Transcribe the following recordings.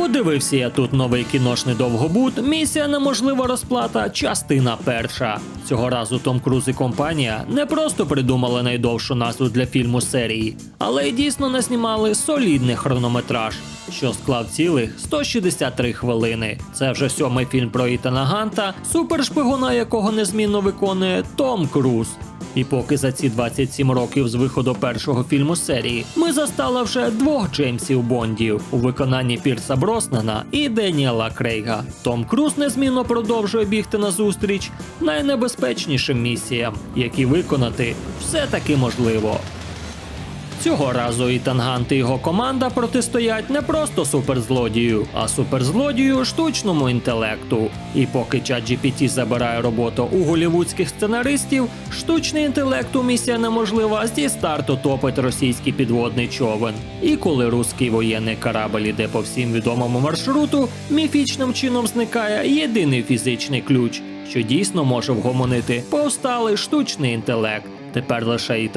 Подивився я тут новий кіношний довгобут. Місія неможлива розплата, частина перша. Цього разу Том Круз і компанія не просто придумали найдовшу назву для фільму серії, але й дійсно наснімали солідний хронометраж, що склав цілих 163 хвилини. Це вже сьомий фільм про Ітана Ганта, супершпигуна якого незмінно виконує Том Круз. І поки за ці 27 років з виходу першого фільму серії ми застали вже двох Джеймсів Бондів у виконанні Пірса Броснана і Деніела Крейга. Том Круз незмінно продовжує бігти назустріч найнебезпечнішим місіям, які виконати все таки можливо. Цього разу Ітан Гант і його команда протистоять не просто суперзлодію, а суперзлодію штучному інтелекту. І поки ChatGPT забирає роботу у голівудських сценаристів, штучний інтелект у місія неможлива зі старту топить російський підводний човен. І коли руський воєнний корабль іде по всім відомому маршруту, міфічним чином зникає єдиний фізичний ключ, що дійсно може вгомонити повсталий штучний інтелект. Тепер лише і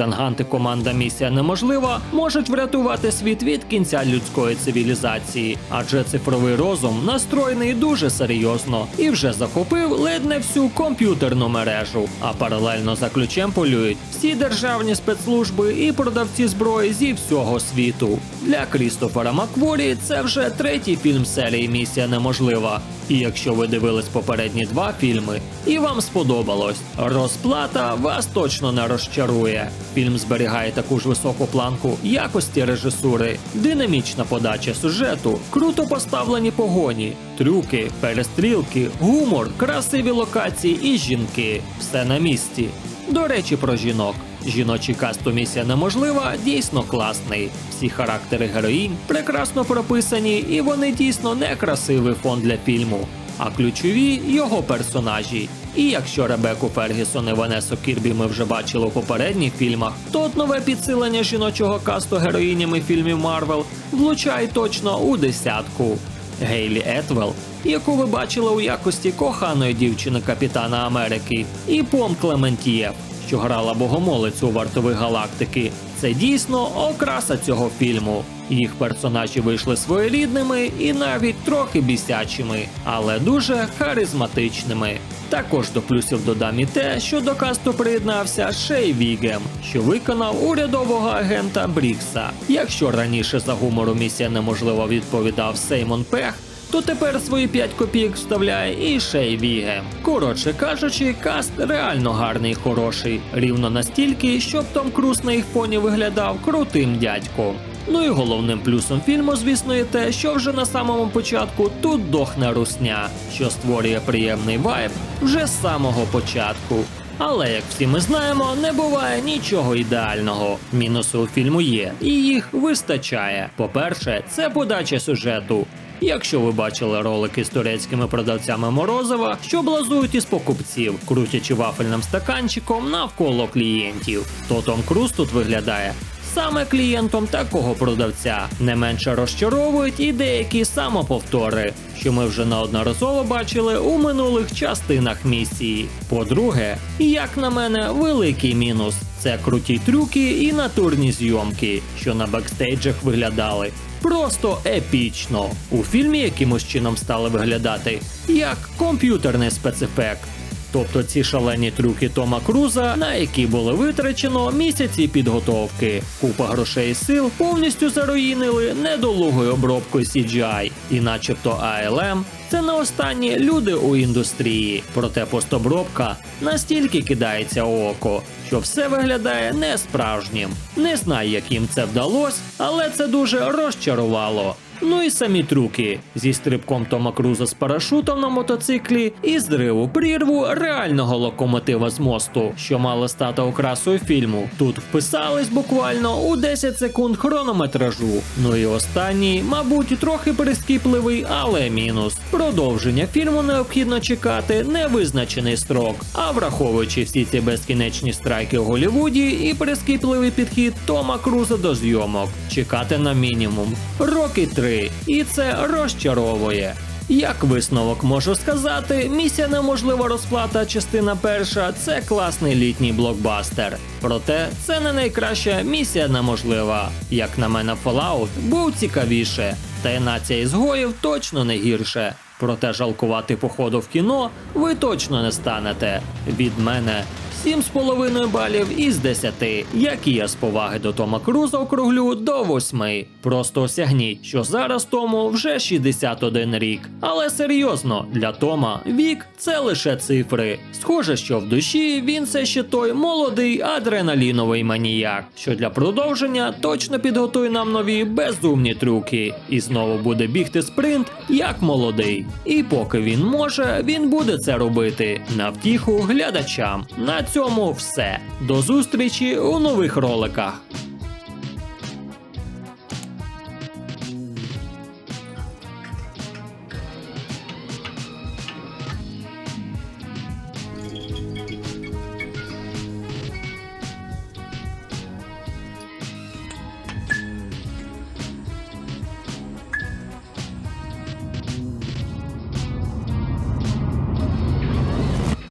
команда місія неможлива можуть врятувати світ від кінця людської цивілізації, адже цифровий розум настроєний дуже серйозно і вже захопив ледь не всю комп'ютерну мережу. А паралельно за ключем полюють всі державні спецслужби і продавці зброї зі всього світу. Для Крістофера Макворі це вже третій фільм серії Місія неможлива. І якщо ви дивились попередні два фільми і вам сподобалось, розплата вас точно не розчарує. Фільм зберігає таку ж високу планку якості режисури, динамічна подача сюжету, круто поставлені погоні, трюки, перестрілки, гумор, красиві локації і жінки. Все на місці. До речі, про жінок. Жіночий каст у місія неможлива дійсно класний. Всі характери героїнь прекрасно прописані, і вони дійсно не красивий фон для фільму, а ключові його персонажі. І якщо Ребеку Фергісон і Ванесу Кірбі ми вже бачили у попередніх фільмах, то от нове підсилення жіночого касту героїнями фільмів Марвел влучає точно у десятку. Гейлі Етвелл, яку ви бачили у якості коханої дівчини Капітана Америки, і Пом Клементієв, що грала богомолицю у вартових галактики. Це дійсно окраса цього фільму. Їх персонажі вийшли своєрідними і навіть трохи бісячими, але дуже харизматичними. Також до плюсів додам і те, що до касту приєднався Шей Вігем, що виконав урядового агента Брікса. Якщо раніше за гумору місія неможливо відповідав Сеймон Пех, то тепер свої 5 копійок вставляє і Шей Вігем. Коротше кажучи, каст реально гарний і хороший, рівно настільки, щоб Том Круз на їх фоні виглядав крутим дядьком. Ну і головним плюсом фільму, звісно, є те, що вже на самому початку тут дохне русня, що створює приємний вайб вже з самого початку. Але як всі ми знаємо, не буває нічого ідеального. Мінуси у фільму є, і їх вистачає. По-перше, це подача сюжету. Якщо ви бачили ролики з турецькими продавцями морозива, що блазують із покупців, крутячи вафельним стаканчиком навколо клієнтів, то Том Круз тут виглядає саме клієнтом такого продавця. Не менше розчаровують і деякі самоповтори, що ми вже неодноразово бачили у минулих частинах місії. По-друге, як на мене, великий мінус це круті трюки і натурні зйомки, що на бекстейджах виглядали. Просто епічно. У фільмі якимось чином стали виглядати як комп'ютерний спецефект. Тобто ці шалені трюки Тома Круза, на які було витрачено місяці підготовки. Купа грошей і сил повністю заруїнили недолугою обробкою CGI, і начебто ALM це не останні люди у індустрії. Проте постобробка настільки кидається у око, що все виглядає несправжнім. Не знаю, як їм це вдалося, але це дуже розчарувало. Ну і самі трюки зі стрибком Тома Круза з парашутом на мотоциклі і зриву прірву реального локомотива з мосту, що мало стати окрасою фільму. Тут вписались буквально у 10 секунд хронометражу. Ну і останній, мабуть, трохи прискіпливий, але мінус. Продовження фільму необхідно чекати невизначений строк. А враховуючи всі ці безкінечні страйки у Голлівуді і прискіпливий підхід Тома Круза до зйомок, чекати на мінімум роки три, і це розчаровує. Як висновок можу сказати, місія неможлива розплата, частина перша це класний літній блокбастер. Проте це не найкраща місія неможлива. Як на мене, Fallout був цікавіше, та й нація ізгоїв точно не гірше. Проте жалкувати походу в кіно ви точно не станете. Від мене 7,5 балів із 10, як і я з поваги до Тома Круза округлю до 8. Просто осягніть, що зараз Тому вже 61 рік. Але серйозно, для Тома вік це лише цифри. Схоже, що в душі він все ще той молодий адреналіновий маніяк, що для продовження точно підготує нам нові безумні трюки. І знову буде бігти спринт як молодий. І поки він може, він буде це робити на втіху глядачам. На цьому все. До зустрічі у нових роликах.